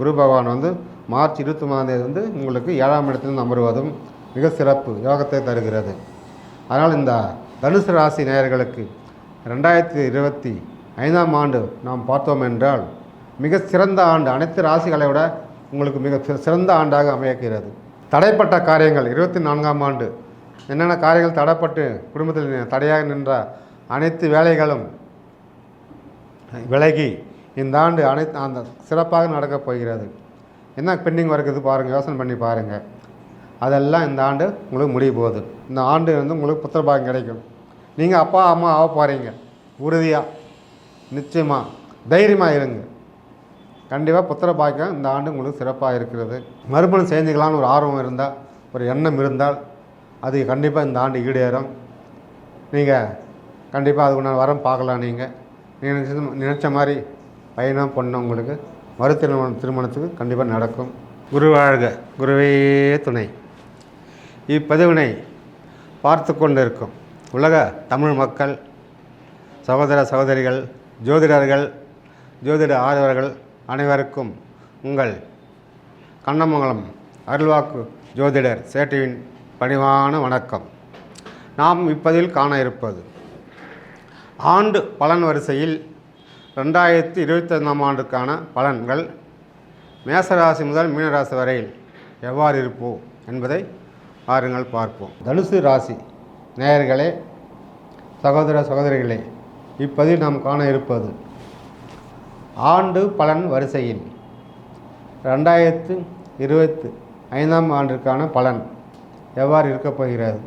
குரு பகவான் வந்து மார்ச் இருபத்தி மூணாம் தேதி வந்து உங்களுக்கு ஏழாம் இடத்தில் அமர்வதும் மிக சிறப்பு யோகத்தை தருகிறது. அதனால் இந்த தனுசு ராசி நேயர்களுக்கு ரெண்டாயிரத்தி இருபத்தி ஐந்தாம் ஆண்டு நாம் பார்த்தோம் என்றால் மிக சிறந்த ஆண்டு அனைத்து ராசிகளை விட உங்களுக்கு மிக சிறந்த ஆண்டாக அமையக்கிறது. தடைப்பட்ட காரியங்கள் இருபத்தி நான்காம் ஆண்டு என்னென்ன காரியங்கள் தடைப்பட்டு குடும்பத்தில் தடையாக நின்ற அனைத்து வேலைகளும் விலகி இந்த ஆண்டு அனைத்து அந்த சிறப்பாக நடக்கப் போகிறது. என்ன பெண்டிங் இருக்குது பாருங்கள் யோசனை பண்ணி பாருங்கள் அதெல்லாம் இந்த ஆண்டு உங்களுக்கு முடிய போகுது. இந்த ஆண்டு வந்து உங்களுக்கு புத்திரபாகம் கிடைக்கும். நீங்கள் அப்பா அம்மா ஆக போகிறீங்க உறுதியாக நிச்சயமாக தைரியமாக இருங்க. கண்டிப்பாக புத்திர பாக்கியம் இந்த ஆண்டு உங்களுக்கு சிறப்பாக இருக்கிறது. மறுபடியும் செஞ்சுக்கலாம்னு ஒரு ஆர்வம் இருந்தால் ஒரு எண்ணம் இருந்தால் அது கண்டிப்பாக இந்த ஆண்டு ஈடேறும். நீங்கள் கண்டிப்பாக அதுக்குண்டான வரம் பார்க்கலாம் நீங்கள் நீங்கள் நினச்ச நினச்ச மாதிரி பையனோ பொண்ணோ உங்களுக்கு மறு திருமணம் திருமணத்துக்கு கண்டிப்பாக நடக்கும். குரு வாழ்க குருவே துணை. இப்பதிவினை பார்த்து கொண்டு இருக்கும் உலக தமிழ் மக்கள் சகோதர சகோதரிகள் ஜோதிடர்கள் ஜோதிட ஆர்வலர்கள் அனைவருக்கும் உங்கள் கண்ணமங்கலம் அருள்வாக்கு ஜோதிடர் சேட்டுவின் பணிவான வணக்கம். நாம் இப்பதில் காண இருப்பது ஆண்டு பலன் வரிசையில் ரெண்டாயிரத்தி இருபத்தைந்தாம் ஆண்டுக்கான பலன்கள் மேசராசி முதல் மீனராசி வரையில் எவ்வாறு இருப்போம் என்பதை பாருங்கள் பார்ப்போம். தனுசு ராசி நேயர்களே சகோதர சகோதரிகளே இப்பதில் நாம் காண இருப்பது ஆண்டு பலன் வரிசையில் ரெண்டாயிரத்து இருபத்து ஐந்தாம் ஆண்டிற்கான பலன் எவ்வாறு இருக்கப் போகிறது?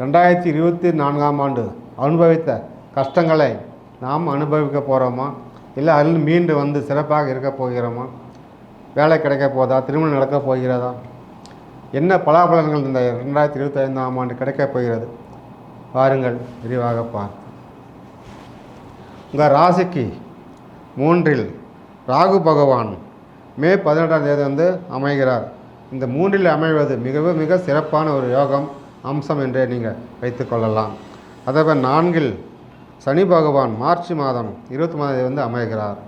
ரெண்டாயிரத்தி இருபத்தி நான்காம் ஆண்டு அனுபவித்த கஷ்டங்களை நாம் அனுபவிக்க போகிறோமா இல்லை அதில் மீண்டு வந்து சிறப்பாக இருக்க போகிறோமா? வேலை கிடைக்க போதா? திருமணம் நடக்க போகிறதா? என்ன பலாபலன்கள் இந்த ரெண்டாயிரத்தி இருபத்தி ஐந்தாம் ஆண்டு கிடைக்கப் போகிறது? பாருங்கள் விரிவாக பார் உங்கள் ராசிக்கு மூன்றில் ராகு பகவான் மே பதினெட்டாம் தேதி வந்து அமைகிறார். இந்த மூன்றில் அமைவது மிகவும் மிக சிறப்பான ஒரு யோகம் அம்சம் என்றே நீங்கள் வைத்துக்கொள்ளலாம் அதேபோல் நான்கில் சனி பகவான் மார்ச் மாதம் இருபத்தி மூணாம் தேதி வந்து அமைகிறார்.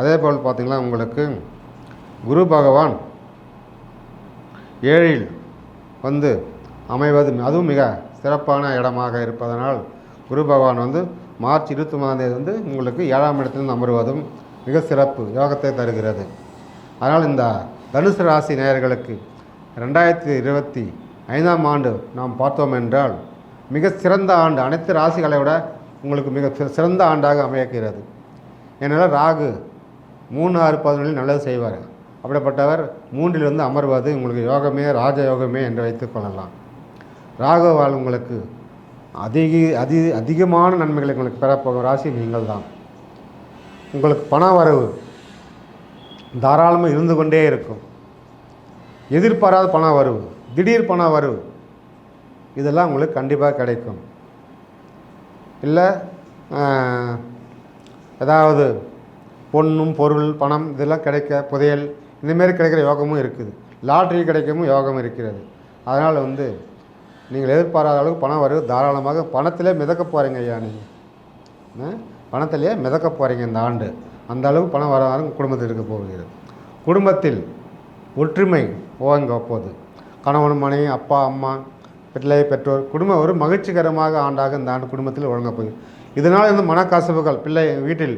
அதே போல் பார்த்திங்கன்னா உங்களுக்கு குரு பகவான் ஏழில் வந்து அமைவது அதுவும் மிக சிறப்பான இடமாக இருப்பதனால் குரு பகவான் வந்து மார்ச் இருபத்தி மூணாம் வந்து உங்களுக்கு ஏழாம் இடத்தில் அமர்வதும் மிக சிறப்பு யோகத்தை தருகிறது. அதனால் இந்த தனுசு ராசி நேயர்களுக்கு ரெண்டாயிரத்தி இருபத்தி ஐந்தாம் ஆண்டு நாம் பார்த்தோம் என்றால் மிக சிறந்த ஆண்டு அனைத்து ராசிகளை விட உங்களுக்கு மிக சிறந்த ஆண்டாக அமையக்கிறது. ஏனென்றால் ராகு மூணு ஆறு பதினொன்றில் நல்லது செய்வார். அப்படிப்பட்டவர் மூன்றிலிருந்து அமர்வது உங்களுக்கு யோகமே ராஜயோகமே என்று வைத்துக்கொள்ளலாம் ராகுவால் உங்களுக்கு அதிக அதி அதிகமான நன்மைகளை உங்களுக்கு பெறப்போகும் ராசி நீங்கள் தான் உங்களுக்கு பண வரவு தாராளமாக இருந்து கொண்டே இருக்கும். எதிர்பாராத பண வரவு திடீர் பண வரவு இதெல்லாம் உங்களுக்கு கண்டிப்பாக கிடைக்கும். இல்லை ஏதாவது பொண்ணும் பொருள் பணம் இதெல்லாம் கிடைக்க புதையல் இந்தமாரி கிடைக்கிற யோகமும் இருக்குது. லாட்ரி கிடைக்கவும் யோகம் இருக்கிறது. அதனால் வந்து நீங்கள் எதிர்பாராத அளவுக்கு பணம் வருது. தாராளமாக பணத்திலே மிதக்க போகிறீங்க ஐயா நீங்கள் பணத்திலேயே மிதக்க போகிறீங்க இந்த ஆண்டு. அந்த அளவு பணம் வர குடும்பத்தில் இருக்க போகிறது. குடும்பத்தில் ஒற்றுமை ஓங்க போகுது. கணவன் மனைவி அப்பா அம்மா பிள்ளை பெற்றோர் குடும்பம் ஒரு மகிழ்ச்சிகரமாக ஆண்டாக இந்த ஆண்டு குடும்பத்தில் ஒழுங்க இதனால் இருந்து மனக்கசப்புகள் பிள்ளை வீட்டில்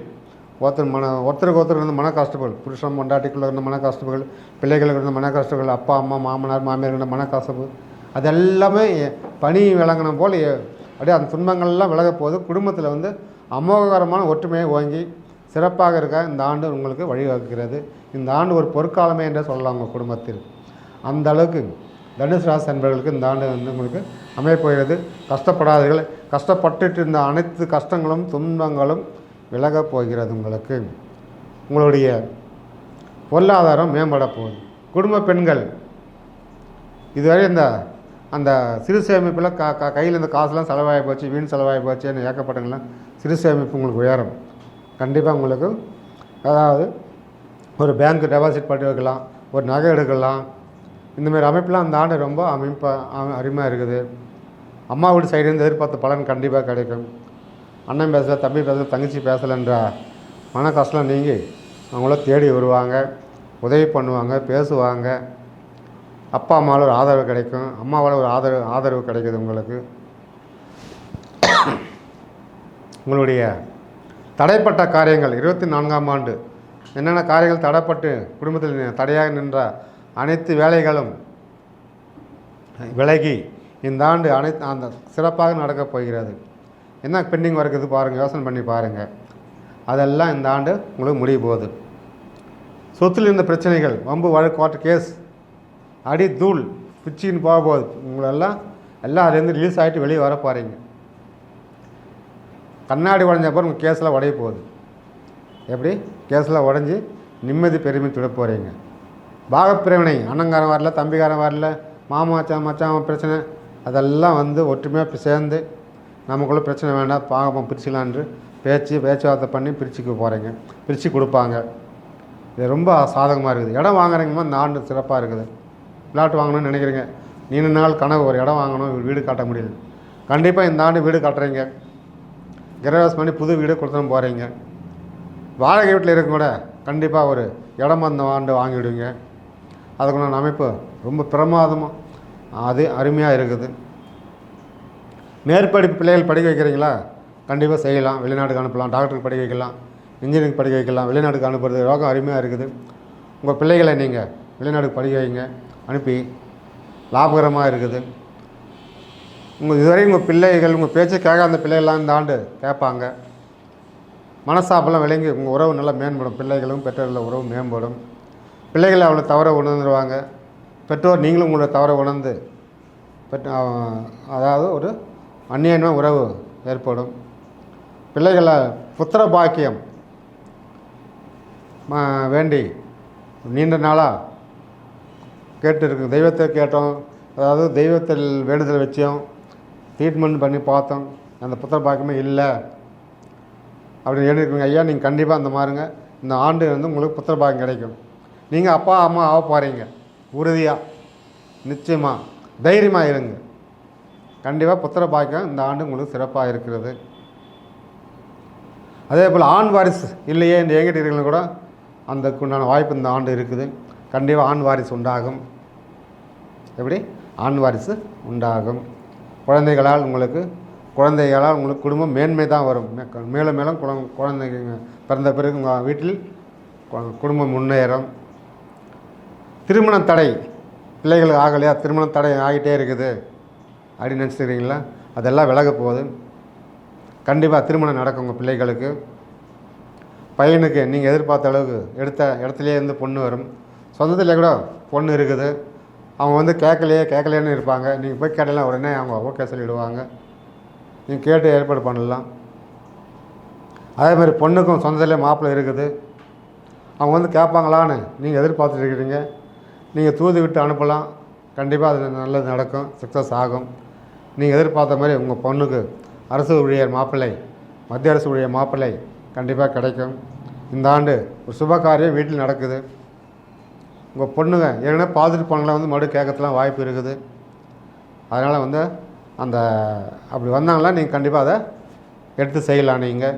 ஒருத்தர் மன ஒருத்தருக்கு ஒருத்தர் இருந்த மன கஷ்டங்கள் புருஷன் பொண்டாட்டிக்குள்ள இருந்த மன கஷ்டங்கள் பிள்ளைகளுக்கு இருந்த மன கஷ்டங்கள் அப்பா அம்மா மாமனார் மாமியார் இருந்த மன கசப்பு அது எல்லாமே பனி விளங்கின போல் அப்படியே அந்த துன்பங்கள்லாம் விலக போது குடும்பத்தில் வந்து அமோககரமான ஒற்றுமையை ஓங்கி சிறப்பாக இருக்க இந்த ஆண்டு உங்களுக்கு வழிவகுக்கிறது. இந்த ஆண்டு ஒரு பொற்காலமே என்றே சொல்லலாம் உங்கள் குடும்பத்தில். அந்த அளவுக்கு தனுசு ராசி அன்பர்களுக்கு இந்த ஆண்டு வந்து உங்களுக்கு அமையப்போகிறது கஷ்டப்படாதீர்கள். கஷ்டப்பட்டுட்டு இருந்த அனைத்து கஷ்டங்களும் துன்பங்களும் விலகப் போகிறது உங்களுக்கு. உங்களுடைய பொருளாதாரம் மேம்பட போகுது. குடும்ப பெண்கள் இதுவரை இந்த அந்த சிறு சேமிப்பில் கா கா கையில் இந்த காசுலாம் செலவாகி போச்சு வீண் செலவாகி போச்சுன்னு ஏக்கப்பட்டங்களாம் சிறு சேமிப்பு உங்களுக்கு உயரும். கண்டிப்பாக உங்களுக்கு அதாவது ஒரு பேங்க் டெபாசிட் பண்ணி வைக்கலாம் ஒரு நகை எடுக்கலாம் இந்தமாரி அமைப்பெலாம் அந்த ஆண்டு ரொம்ப அமைப்பாக அருமையாக இருக்குது. அம்மா வீடு சைடுலேருந்து எதிர்பார்த்த பலன் கண்டிப்பாக கிடைக்கும். அண்ணன் பேசலை தம்பி பேசலை தங்கச்சி பேசலைன்ற மன கஷ்டம் நீங்கி அவங்கள தேடி வருவாங்க உதவி பண்ணுவாங்க பேசுவாங்க. அப்பா அம்மாவில் ஒரு ஆதரவு கிடைக்கும். அம்மாவால் ஒரு ஆதரவு ஆதரவு கிடைக்குது உங்களுக்கு. உங்களுடைய தடைப்பட்ட காரியங்கள் இருபத்தி நான்காம் ஆண்டு என்னென்ன காரியங்கள் தடைப்பட்டு குடும்பத்தில் தடையாக நின்ற அனைத்து வேலைகளும் விலகி இந்த ஆண்டு அனைத்து அந்த சிறப்பாக நடக்கப் போகிறது. என்ன பெண்டிங் இருக்குது பாருங்கள் யோசனை பண்ணி பாருங்கள் அதெல்லாம் இந்த ஆண்டு உங்களுக்கு முடிய போகுது. சொத்தில் இருந்த பிரச்சனைகள் வம்பு வழக்கு கோர்ட்டு கேஸ் அடி தூள் பிச்சின்னு போக போகுது. உங்களெல்லாம் எல்லாம் அதுலேருந்து ரிலீஸ் ஆகிட்டு வெளியே வர போகிறீங்க கண்ணாடி உடஞ்ச அப்புறம் உங்கள் கேஸில் உடைய போகுது. எப்படி? கேஸில் உடஞ்சி நிம்மதி பெருமை துட போகிறீங்க பாகப்பிரிவினை அண்ணங்காரன் வரல தம்பிக்காரன் வரல மாமா மச்சான் பிரச்சனை அதெல்லாம் வந்து ஒற்றுமையாக சேர்ந்து நமக்குள்ளே பிரச்சனை வேண்டாம் பாகமாக பிரிச்சுக்கலான்ட்டு பேச்சு பேச்சுவார்த்தை பண்ணி பிரிச்சுக்க போகிறீங்க பிரித்து கொடுப்பாங்க. இது ரொம்ப சாதகமாக இருக்குது. இடம் வாங்குறீங்கம்மா இந்த ஆண்டு சிறப்பாக இருக்குது. பிளாட் வாங்கணும்னு நினைக்கிறீங்க. நீண்ட நாள் கனவு ஒரு இடம் வாங்கணும் வீடு கட்ட முடியல. கண்டிப்பாக இந்த ஆண்டு வீடு கட்டுறீங்க. கிரகவாசம் பண்ணி புது வீடு கொடுத்துன்னு போகிறீங்க வாடகை வீட்டில் இருக்க கூட கண்டிப்பாக ஒரு இடம் அந்த ஆண்டு வாங்கிவிடுவீங்க அதுக்குண்டான அமைப்பு ரொம்ப பிரமாதமாக அது அருமையாக இருக்குது. மேற்படிப்பு பிள்ளைகள் படிக்க வைக்கிறீங்களா? கண்டிப்பாக செய்யலாம். வெளிநாட்டுக்கு அனுப்பலாம். டாக்டருக்கு படிக்க வைக்கலாம். இன்ஜினியரிங் படிக்க வைக்கலாம். வெளிநாட்டுக்கு அனுப்புறது ரோகம் அருமையாக இருக்குது. உங்கள் பிள்ளைகளை நீங்கள் வெளிநாட்டுக்கு படிக்க வைங்க. அனுப்பி லாபகரமாக இருக்குது. உங்கள் இதுவரை உங்கள் பிள்ளைகள் உங்கள் பேச்சை கேட்க அந்த பிள்ளைகள்லாம் இந்த ஆண்டு கேட்பாங்க. மனசாப்பெல்லாம் விளங்கி உங்கள் உறவு நல்லா மேம்படும். பிள்ளைகளும் பெற்றோர்கள் உறவு மேம்படும். பிள்ளைகள் அவ்வளோ தவற உணர்ந்துருவாங்க. பெற்றோர் நீங்களும் உங்களோட தவற உணர்ந்து பெற்ற அதாவது ஒரு அந்நியன உறவு ஏற்படும். பிள்ளைகளை புத்திர பாக்கியம் வேண்டி நீண்ட நாளாக கேட்டுருக்கோம். தெய்வத்தை கேட்டோம். அதாவது தெய்வத்தில் வேண்டுதல் வச்சோம். ட்ரீட்மெண்ட் பண்ணி பார்த்தோம். அந்த புத்திர பாக்கியமே இல்லை. அப்படின்னு எழுதிருக்கீங்க. ஐயா நீங்கள் கண்டிப்பாக அந்த மாதிரிங்க இந்த ஆண்டு வந்து உங்களுக்கு புத்திர பாக்கியம் கிடைக்கும். நீங்கள் அப்பா அம்மா ஆக போகிறீங்க உறுதியாக நிச்சயமாக தைரியமாக இருங்க. கண்டிப்பாக புத்திர பாக்கியம் இந்த ஆண்டு உங்களுக்கு சிறப்பாக இருக்கிறது. அதே போல் ஆண் வாரிசு இல்லையே இந்த ஏங்கிட்டீர்கள் கூட அந்த உண்டான வாய்ப்பு இந்த ஆண்டு இருக்குது. கண்டிப்பாக ஆண் வாரிசு உண்டாகும். எப்படி? ஆண் வாரிசு உண்டாகும். குழந்தைகளால் உங்களுக்கு குழந்தைகளால் உங்களுக்கு குடும்பம் மேன்மை தான் வரும். மேலும் மேலும் குழ குழந்தைங்க பிறந்த பிறகு உங்கள் வீட்டில் கு- குடும்பம் முன்னேறும். திருமண தடை. பிள்ளைகளுக்கு ஆகலையா திருமண தடை ஆகிட்டே இருக்குது. அப்படின்னு நினச்சிக்கிறீங்களா? அதெல்லாம் விலக போகுது. கண்டிப்பாக திருமணம் நடக்கும் உங்கள் பிள்ளைகளுக்கு. பையனுக்கு நீங்கள் எதிர்பார்த்த அளவுக்கு எடுத்த இடத்துலையே இருந்து பொண்ணு வரும். சொந்தத்தில் கூட பொண்ணு இருக்குது. அவங்க வந்து கேட்கலையே கேட்கலையேன்னு இருப்பாங்க. நீங்கள் போய் கேட்டலாம் உடனே அவங்க ஓகே சொல்லிவிடுவாங்க நீங்கள் கேட்டு ஏற்பாடு பண்ணலாம். அதே மாதிரி பொண்ணுக்கும் சொந்தத்திலே மாப்பிள்ளை இருக்குது. அவங்க வந்து கேட்பாங்களான்னு நீங்கள் எதிர்பார்த்துட்டு இருக்கிறீங்க. நீங்கள் தூது விட்டு அனுப்பலாம். கண்டிப்பாக அது நல்லது நடக்கும். சக்ஸஸ் ஆகும். நீங்கள் எதிர்பார்த்த மாதிரி உங்கள் பொண்ணுக்கு அரசு ஊழியர் மாப்பிள்ளை மத்திய அரசு ஊழியர் மாப்பிள்ளை கண்டிப்பாக கிடைக்கும். இந்த ஆண்டு ஒரு சுப காரியம் வீட்டில் நடக்குது. உங்கள் பொண்ணுங்க ஏன்னா பார்த்துட்டு பொண்ணுலாம் வந்து மறுபடியும் கேட்கறதுலாம் வாய்ப்பு இருக்குது. அதனால் வந்து அந்த அப்படி வந்தாங்களா நீங்கள் கண்டிப்பாக அதை எடுத்து செய்யலாம் நீங்கள்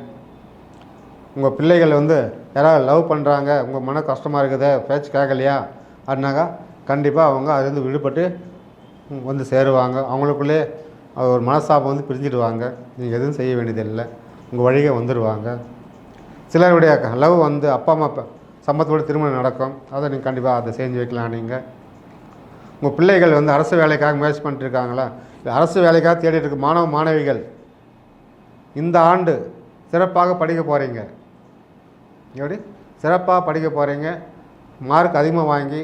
உங்கள் பிள்ளைகள் வந்து யாராவது லவ் பண்ணுறாங்க உங்கள் மன கஷ்டமாக இருக்குது பேச்சு கேட்கலையா? அப்படின்னாக்கா கண்டிப்பாக அவங்க அதுலேருந்து விடுபட்டு வந்து சேருவாங்க. அவங்களுக்குள்ளே ஒரு மனஸ்தாபம் வந்து பிரிஞ்சிடுவாங்க. நீங்கள் எதுவும் செய்ய வேண்டியதில்லை. உங்கள் வழியே வந்துடுவாங்க சிலருடைய லவ் வந்து அப்பா அம்மா சம்பத்தோடு திருமணம் நடக்கும். அதை நீங்கள் கண்டிப்பாக அதை செஞ்சு வைக்கலாம் நீங்கள் உங்கள் பிள்ளைகள் வந்து அரசு வேலைக்காக முயற்சி பண்ணிட்டு இருக்காங்களா இல்லை அரசு வேலைக்காக தேடிட்டு இருக்க மாணவ மாணவிகள் இந்த ஆண்டு சிறப்பாக படிக்க போகிறீங்க எப்படி? சிறப்பாக படிக்க போகிறீங்க மார்க் அதிகமாக வாங்கி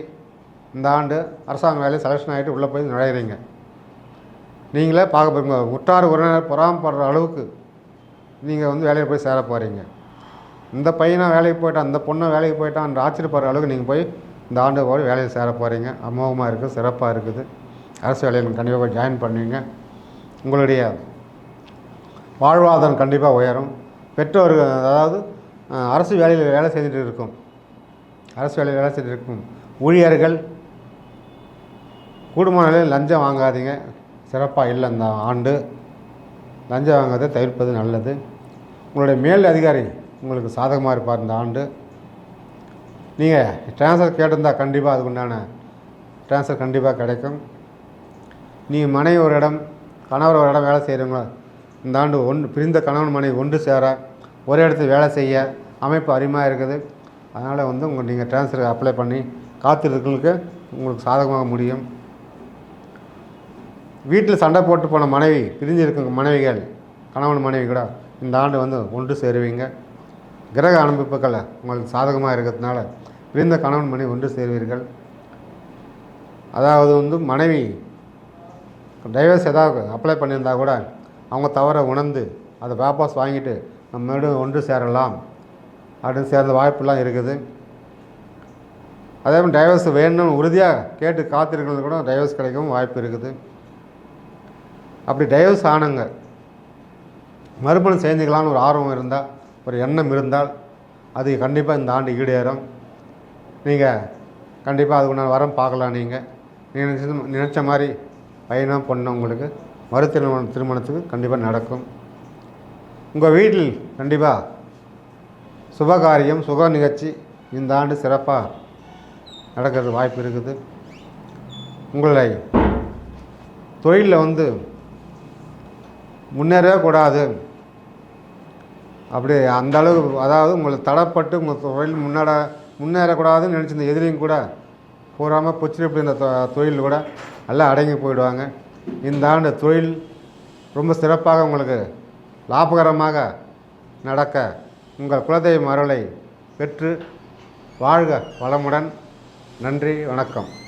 இந்த ஆண்டு அரசாங்க வேலையை செலெக்ஷன் ஆகிட்டு உள்ளே போய் நுழையிறீங்க. நீங்களே பார்க்க போகிறீங்க உற்றார் உறவினர் பொறாமப்படுற அளவுக்கு நீங்கள் வந்து வேலையில் போய் சேர போகிறீங்க இந்த பையனை வேலைக்கு போயிட்டான் இந்த பொண்ணை வேலைக்கு போயிட்டான் ஆச்சரியப்படுற அளவுக்கு நீங்கள் போய் இந்த ஆண்டு போய் வேலையில் சேர போகிறீங்க அமோகமாக இருக்குது சிறப்பாக இருக்குது. அரசு வேலையில் கண்டிப்பாக போய் ஜாயின் பண்ணுவீங்க. உங்களுடைய வாழ்வாதாரம் கண்டிப்பாக உயரும். பெற்றோர்கள் அதாவது அரசு வேலையில் வேலை செஞ்சுட்டு இருக்கும். அரசு வேலையில் வேலை செய்திருக்கும் ஊழியர்கள் கூடுமான லஞ்சம் வாங்காதீங்க. சிறப்பாக இல்லை இந்த ஆண்டு. லஞ்சம் வாங்காத தவிர்ப்பது நல்லது. உங்களுடைய மேல் அதிகாரி உங்களுக்கு சாதகமாக இருப்பார் இந்த ஆண்டு. நீங்கள் ட்ரான்ஸ்ஃபர் கேட்டிருந்தால் கண்டிப்பாக அதுக்கு உண்டான ட்ரான்ஸ்ஃபர் கண்டிப்பாக கிடைக்கும். நீங்கள் மனைவி ஒரு இடம் கணவர் ஒரு இடம் வேலை செய்கிறவங்களோ இந்த ஆண்டு ஒன்று பிரிந்த கணவன் மனைவி ஒன்று சேர ஒரே இடத்துல வேலை செய்ய அமைப்பு அருமையாக இருக்குது. அதனால் வந்து உங்கள் நீங்கள் ட்ரான்ஸ்ஃபர் அப்ளை பண்ணி காத்திருக்கிறவங்களுக்கு உங்களுக்கு சாதகமாக முடியும். வீட்டில் சண்டை போட்டு போன மனைவி பிரிஞ்சு இருக்க மனைவிகள் கணவன் மனைவி கூட இந்த ஆண்டு வந்து ஒன்று சேருவீங்க. கிரக அமைப்புகள் உங்களுக்கு சாதகமாக இருக்கிறதுனால பிரிந்த கணவன் மனைவி ஒன்று சேருவீர்கள். அதாவது வந்து மனைவி டைவர்ஸ் ஏதாவது அப்ளை பண்ணியிருந்தா கூட அவங்க தவற உணர்ந்து அதை வாபஸ் வாங்கிட்டு நம்ம மறுபடியும் ஒன்று சேரலாம். அப்படின்னு சேர்ந்த வாய்ப்பெல்லாம் இருக்குது. அதே மாதிரி டைவர்ஸ் வேணும்னு உறுதியாக கேட்டு காத்திருக்கிறது கூட டைவர்ஸ் கிடைக்கவும் வாய்ப்பு இருக்குது. அப்படி டைவர்ஸ் ஆனங்க மறுபணம் செஞ்சுக்கலாம்னு ஒரு ஆர்வம் இருந்தால் ஒரு எண்ணம் இருந்தால் அது கண்டிப்பாக இந்த ஆண்டு ஈடேறும். நீங்கள் கண்டிப்பாக அதுக்கு நான் வரம் பார்க்கலாம் நீங்கள் நினச்சது நினச்ச மாதிரி பயணம் பண்ண உங்களுக்கு மறு திருமணம் திருமணத்துக்கு கண்டிப்பாக நடக்கும். உங்கள் வீட்டில் கண்டிப்பாக சுபகாரியம் சுக நிகழ்ச்சி இந்த ஆண்டு சிறப்பாக நடக்கிறது வாய்ப்பு இருக்குது. உங்களை தொழிலில் வந்து முன்னேறவே கூடாது. அப்படி அந்த அளவு அதாவது உங்களை தடப்பட்டு உங்கள் தொழில் முன்னேற முன்னேறக்கூடாதுன்னு நினச்சிருந்த எதிரியும் கூட பூராமல் புச்சிருப்பு இந்த தொழில் கூட எல்லாம் அடங்கி போயிடுவாங்க. இந்த ஆண்டு தொழில் ரொம்ப சிறப்பாக உங்களுக்கு லாபகரமாக நடக்க உங்கள் குலதெய்வம் அருளை பெற்று வாழ்க வளமுடன். நன்றி வணக்கம்.